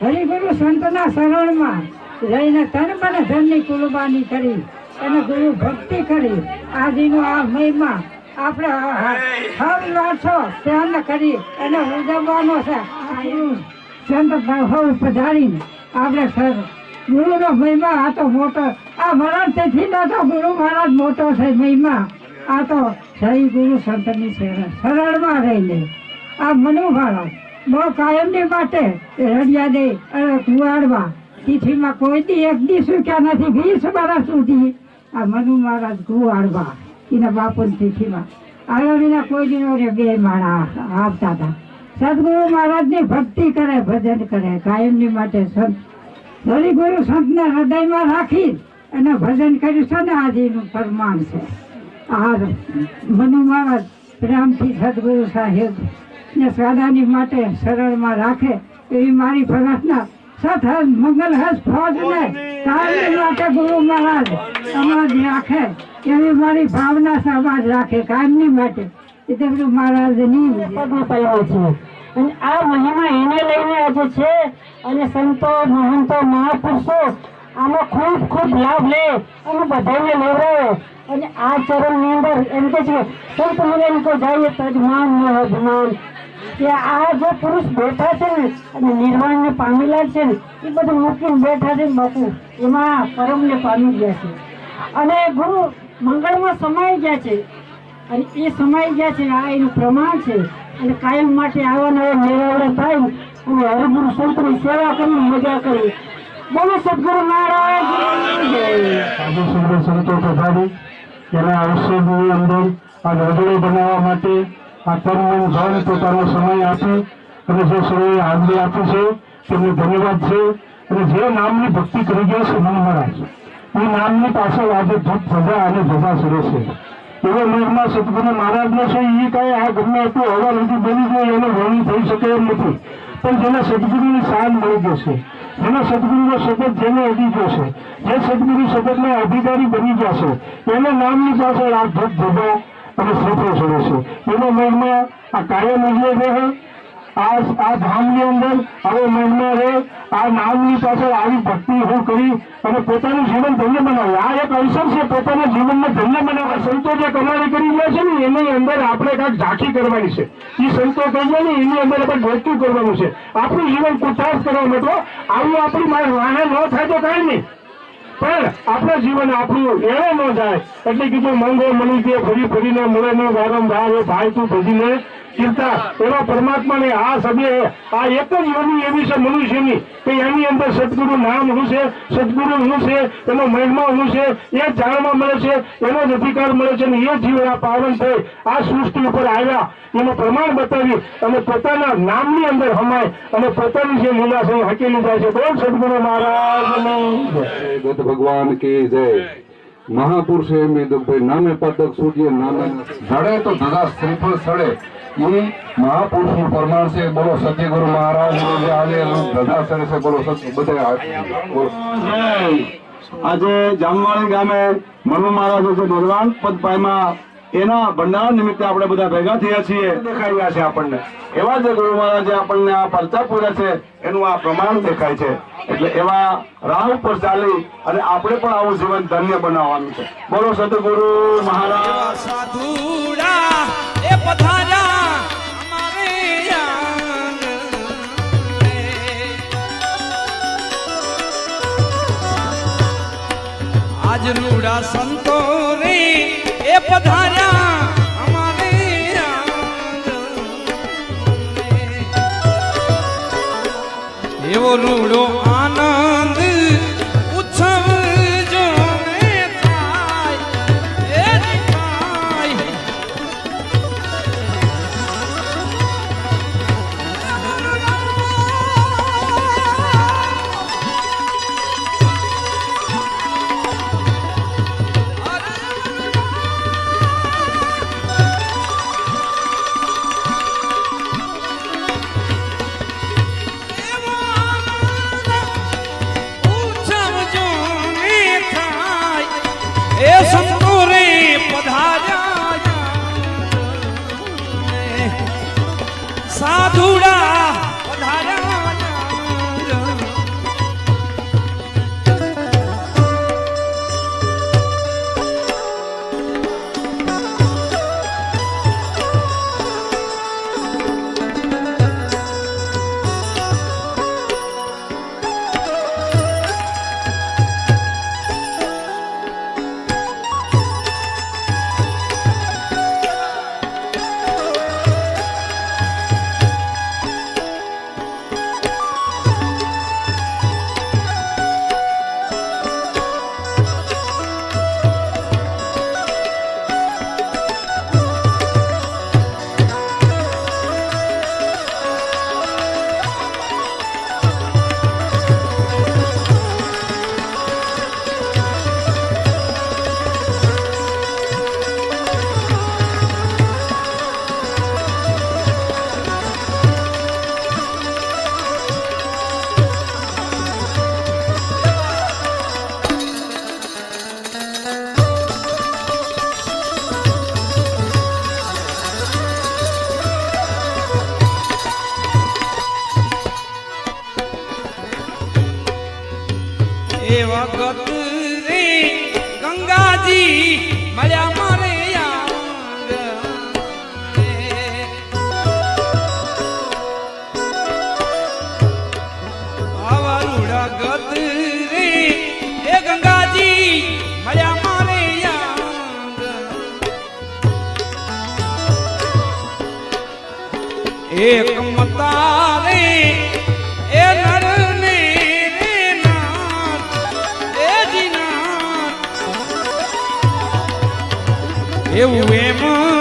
હરિગુરુ સંતના શરણમાં રહીને તન મને ધનની કુરબાની કરી અને ગુરુ ભક્તિ કરી આજીનો આ મહિમા આપણે હર વાંચો ધ્યાન કરી અને ઉજવવાનો છે સંત ભાવ પધારીને આપણે સર ગુરુનો મહિમા આ તો મોટો આ મરણ તેથી તો ગુરુ મહારાજ મોટો છે મહિમા આ તો જય ગુરુ સંતની શરણ શરણમાં રહીને. આ મનુ મહારાજ બહુ કાયમની માટે રડિયા દે અને કુવાડવા. તિથિમાં કોઈ દી એક દી સુક્યા નથી, વીસ વર્ષ સુધી આ મનુ મહારાજ કુવાડવા. એના બાપુની તિથિમાં. આયોડીના કોઈ દિનો રે બે માણા આવતા હતા. સદગુરુ મહારાજની ભક્તિ કરે, ભજન કરે, કાયમની માટે સંત, હરિગુરુ સંતને હૃદયમાં રાખી અને ભજન કર્યું. છે ને આજે એનું પ્રમાણ છે. આ મનુ મહારાજ પ્રેમથી સદગુરુ સાહેબ ને સદાની માટે સરળમાં રાખે એવી મારી પ્રાર્થના સત હસ મંગલ હસ ફોજ ને માટે ગુરુ મહારાજ સમાજ રાખે એવી મારી ભાવના સમાજ રાખે કાયમની માટે. એ ગુરુ મહારાજની પદમાં છે. અને આ મહિમા એને લઈને આજે છે. અને સંતો, મહંતો, મહાપુરુષો આનો ખૂબ ખૂબ લાભ લે અને બધાને લેવડાવે અને આ ચરણની અંદર એમ કે છે, સંત મિલન કો જાય તજમાન ન અભિમાન કે આ જે પુરુષ બેઠા છે ને, અને નિર્વાણને પામેલા છે ને, એ બધું મૂકીને બેઠા છે ને બાપુ, એમાં પરમને પામી ગયા છે. અને ગુરુ મંગળમાં સમાઈ ગયા છે. અને એ સમાઈ ગયા છે, આ એનું પ્રમાણ છે. અને કાયમ માટે આવવાના મેળાવડા થાય અને હરિગુરુ સંતની સેવા કરી, મજા કરી. બોલો સદગુરુ નારાયણ સંતો પધારી એના ઔષધની અંદર આ રજડો બનાવવા માટે આ તન મન પોતાનો સમય આપી અને જે સમયે હાજરી આપી છે, તેમને ધન્યવાદ છે. અને જે નામની ભક્તિ કરી ગયા છે મન મહારાજ, એ નામની પાછળ આજે ધૂપ ધજા અને ધજા સરે છે. એવો મહિમા સદગુરુ મહારાજનો છે એ કાંઈ આ ગમે એટલું હવા નથી બની જાય એનું વર્ણન થઈ શકે એમ નથી. પણ જેને સદગુરુની સાન મળી ગયો છે જેને સદગુરુનો શપથ જેને ગયો છે જે સદગુરુ શપથના અધિકારી બની જશે. એને એના નામની પાછળ આ ધબ ધબો અને શ્રીફળ છોડે છે. એનો મહિમા આ કાયમ ઉજવે રહે આ ધામની અંદર હવે મહિમા રહે આ નામની પાછળ આવી ભક્તિ હું કરી અને પોતાનું જીવન ધન્ય બનાવે આ એક અવસર છે પોતાના જીવનને ધન્ય બનાવવા. સંતો જે કમાણી કરી રહ્યા છે ને, એની અંદર આપણે કાંઈક ઝાંખી કરવાની છે. એ સંતો કહી જાય ને, એની અંદર આપણે ભરતું કરવાનું છે. આપણું જીવન કુચાસ કરવા માટે આવું આપણી મારે વાહન ન થાય તો કાંઈ નહીં. પણ આપણું જીવન આપણું એવો ન જાય. એટલે કીધું મંગો મની દે ફરી ફરીને મળે ન વારંવાર ભાઈ તું ભજીને કીર્તા એવા પરમાત્માને આ સભ્ય, આ એક જ યોની એવી છે મનુષ્યની કે એની અંદર સદગુરુ નામ હું છે, સદગુરુ હું છે, એનો મહિમા હું છે, એ જાણવા મળે છે, એનો જ અધિકાર મળે છે એ જીવ આ પાવન થઈ આ સૃષ્ટિ ઉપર આવ્યા. એનું પ્રમાણ બતાવી અને પોતાના નામની અંદર હમાય અને પોતાની જે લીલા છે હકેલી જાય છે. બોલ સદગુરુ. જય બુદ્ધ ભગવાન કી જય. મહાપુરુષે મેં ભાઈ નામે પદક સૂર્ય નામે. જડે તો ધજા શ્રીફળ સડે. એ મહાપુરુષનું પ્રમાણ છે. બોલો સત્યગુરુ મહારાજ જે આજે સડે છે, બોલો સત્ય બધા આજે જામવાણી ગામે મનુ મહારાજ છે નિર્વાણ પદ એના ભંડાર નિમિત્તે આપણે બધા ભેગા થયા છીએ. દેખાડ્યા છે આપણને. એવા જે ગુરુ મહારાજે આપણને આ પરચા પૂર્યા છે, એનું આ પ્રમાણ દેખાય છે. એટલે એવા રાહ ઉપર ચાલી અને આપણે પણ આવું જીવન ધન્ય બનાવવાનું છે. બોલો સદગુરુ મહારાજ. આજ રૂડા સંતો રે એ પધાર્યા. એવો રૂડો આનંદ વખત રે ગંગાજી મળ્યા મારે ગત રે એ ગંગાજી મળ્યા મારે. એક મતારે એવું એમ